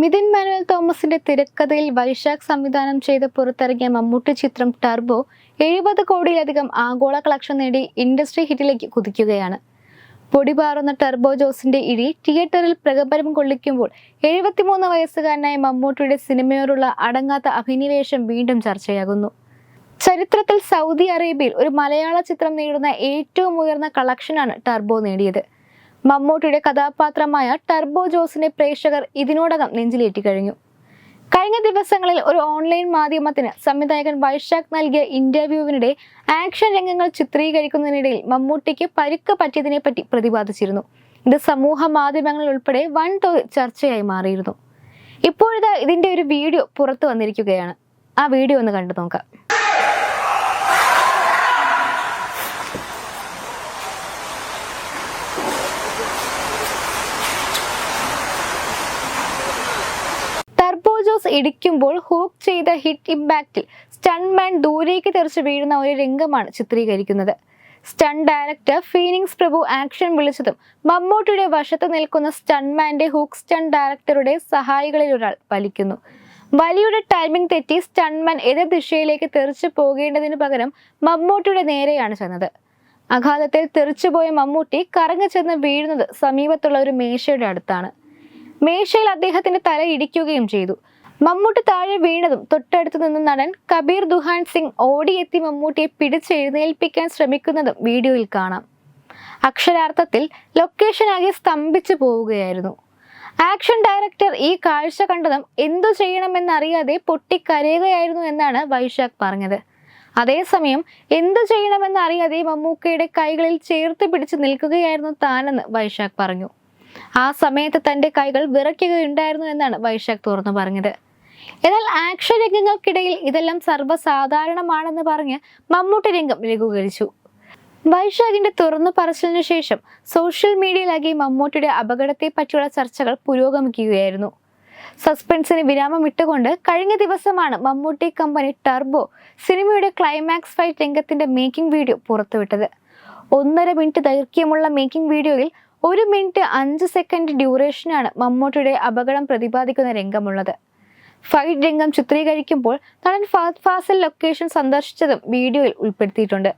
Mithun manual തോമസിന്റെ തിരക്കഥയിൽ വൈശാഖ് സംവിധാനം ചെയ്ത് പുറത്തിറങ്ങിയ മമ്മൂട്ടി ചിത്രം ടർബോ എഴുപത് കോടിയിലധികം ആഗോള കളക്ഷൻ നേടി ഇൻഡസ്ട്രി ഹിറ്റിലേക്ക് കുതിക്കുകയാണ്. പൊടിപാറുന്ന ടർബോ ജോസിന്റെ ഇടി തിയേറ്ററിൽ പ്രകമ്പനം കൊള്ളിക്കുമ്പോൾ എഴുപത്തിമൂന്ന് വയസ്സുകാരനായ മമ്മൂട്ടിയുടെ സിനിമയോടുള്ള അടങ്ങാത്ത അഭിനിവേശം വീണ്ടും ചർച്ചയാകുന്നു. ചരിത്രത്തിൽ സൗദി അറേബ്യയിൽ ഒരു മലയാള ചിത്രം നേടുന്ന ഏറ്റവും ഉയർന്ന കളക്ഷനാണ് ടർബോ നേടിയത്. മമ്മൂട്ടിയുടെ കഥാപാത്രമായ ടർബോ ജോസിനെ പ്രേക്ഷകർ ഇതിനോടകം നെഞ്ചിലേറ്റി കഴിഞ്ഞു കഴിഞ്ഞ ദിവസങ്ങളിൽ ഒരു ഓൺലൈൻ മാധ്യമത്തിന് സംവിധായകൻ വൈശാഖ് നൽകിയ ഇന്റർവ്യൂവിനിടെ ആക്ഷൻ രംഗങ്ങൾ ചിത്രീകരിക്കുന്നതിനിടയിൽ മമ്മൂട്ടിക്ക് പരുക്ക് പറ്റിയതിനെപ്പറ്റി പ്രതിപാദിച്ചിരുന്നു. ഇത് സമൂഹ മാധ്യമങ്ങളിൽ ഉൾപ്പെടെ വൻതോതിൽ ചർച്ചയായി മാറിയിരുന്നു. ഇപ്പോഴിതാ ഇതിന്റെ ഒരു വീഡിയോ പുറത്തു വന്നിരിക്കുകയാണ്. ആ വീഡിയോ ഒന്ന് കണ്ടു നോക്കാം ടർബോ ജോസ് ഇടിക്കുമ്പോൾ ഹൂക്ക് ചെയ്ത ഹിറ്റ് ഇമ്പാക്റ്റിൽ സ്റ്റൺമാൻ ദൂരേക്ക് തെറിച്ച് വീഴുന്ന ഒരു രംഗമാണ് ചിത്രീകരിക്കുന്നത്. Stunt director Phoenix Prabhu action വിളിച്ചതും മമ്മൂട്ടിയുടെ വശത്ത് നിൽക്കുന്ന സ്റ്റൺമാന്റെ ഹൂക്ക് സ്റ്റൺ ഡയറക്ടറുടെ സഹായികളിൽ ഒരാൾ വലിക്കുന്നു. വലിയുടെ ടൈമിംഗ് തെറ്റി സ്റ്റൺമാൻ എതിർ ദിശയിലേക്ക് തെറിച്ചു പോകേണ്ടതിന് പകരം മമ്മൂട്ടിയുടെ നേരെയാണ് ചെന്നത്. അഘാതത്തിൽ തെറിച്ചുപോയ മമ്മൂട്ടി കറങ്ങി ചെന്ന് വീഴുന്നത് സമീപത്തുള്ള ഒരു മേശയുടെ അടുത്താണ്. മേശയിൽ അദ്ദേഹത്തിന്റെ തല ഇടിക്കുകയും ചെയ്തു. മമ്മൂട്ടി താഴെ വീണതും തൊട്ടടുത്തു നിന്ന് നടൻ കബീർ ദുഹാൻ സിംഗ് ഓടിയെത്തി മമ്മൂട്ടിയെ പിടിച്ചെഴുന്നേൽപ്പിക്കാൻ ശ്രമിക്കുന്നതും വീഡിയോയിൽ കാണാം. അക്ഷരാർത്ഥത്തിൽ ലൊക്കേഷൻ ആകെ സ്തംഭിച്ചു പോവുകയായിരുന്നു. ആക്ഷൻ ഡയറക്ടർ ഈ കാഴ്ച കണ്ടതും എന്തു ചെയ്യണമെന്നറിയാതെ പൊട്ടിക്കരയുകയായിരുന്നു എന്നാണ് വൈശാഖ് പറഞ്ഞത്. അതേസമയം എന്തു ചെയ്യണമെന്നറിയാതെ മമ്മൂക്കയുടെ കൈകളിൽ ചേർത്ത് പിടിച്ച് നിൽക്കുകയായിരുന്നു താനെന്ന് വൈശാഖ് പറഞ്ഞു. ആ സമയത്ത് തന്റെ കൈകൾ വിറയ്ക്കുകയുണ്ടായിരുന്നു എന്നാണ് വൈശാഖ് തുറന്നു പറഞ്ഞത്. എന്നാൽ ആക്ഷൻ രംഗങ്ങൾക്കിടയിൽ ഇതെല്ലാം സർവസാധാരണമാണെന്ന് പറഞ്ഞ് മമ്മൂട്ടി രംഗം ലഘൂകരിച്ചു. വൈശാഖിന്റെ തുറന്നു പറച്ചിലിനു ശേഷം സോഷ്യൽ മീഡിയയിലാകെ മമ്മൂട്ടിയുടെ അപകടത്തെ പറ്റിയുള്ള ചർച്ചകൾ പുരോഗമിക്കുകയായിരുന്നു. സസ്പെൻസിന് വിരാമം ഇട്ടുകൊണ്ട് കഴിഞ്ഞ ദിവസമാണ് മമ്മൂട്ടി കമ്പനി ടർബോ സിനിമയുടെ ക്ലൈമാക്സ് ഫൈറ്റ് രംഗത്തിന്റെ മേക്കിംഗ് വീഡിയോ പുറത്തുവിട്ടത്. ഒന്നര മിനിറ്റ് ദൈർഘ്യമുള്ള മേക്കിംഗ് വീഡിയോയിൽ ഒരു മിനിറ്റ് അഞ്ച് സെക്കൻഡ് ഡ്യൂറേഷനാണ് മമ്മൂട്ടിയുടെ അപകടം പ്രതിപാദിക്കുന്ന രംഗമുള്ളത്. ഫൈറ്റ് രംഗം ചിത്രീകരിക്കുമ്പോൾ നടൻ ഫാസിൽ ലൊക്കേഷൻ സന്ദർശിച്ചതും വീഡിയോയിൽ ഉൾപ്പെടുത്തിയിട്ടുണ്ട്.